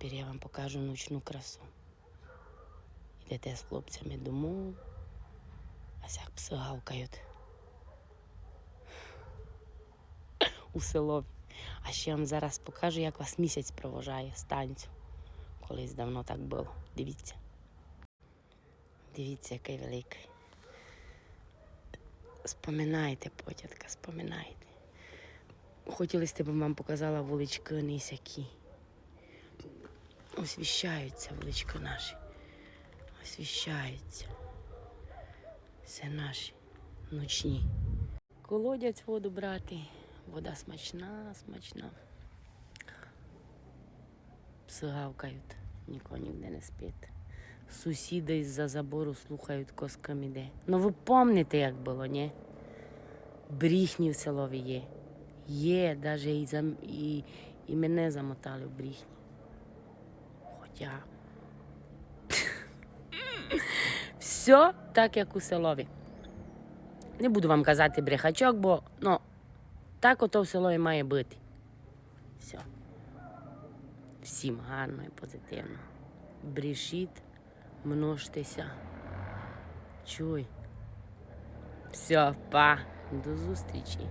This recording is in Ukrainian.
Тепер я вам покажу ночну красу. Йдете з хлопцями дому, а сяк пси гавкають. У село. А ще вам зараз покажу, як вас місяць провожає станцю. Колись давно так було. Дивіться. Дивіться, який великий. Споминайте, потятка, споминайте. Хотіли, щоб вам показала вулички нисякі. Освіщаються вулички наші. Освіщаються. Це наші ночні. Колодязь воду брати. Вода смачна, смачна. Пси гавкають, нікого ніде не спить. Сусіди з-за забору слухають коскам іде. Ну ви помните, як було, ні? Бріхні в селові є. Є, навіть і, і, і мене замотали в бріхні. Хоча. Все так, як у селові. Не буду вам казати брехачок, бо ну, так ото в село має бути. Все. Всім гарно і позитивно. Брішіть, множтеся. Чуй. Все, па. До зустрічі.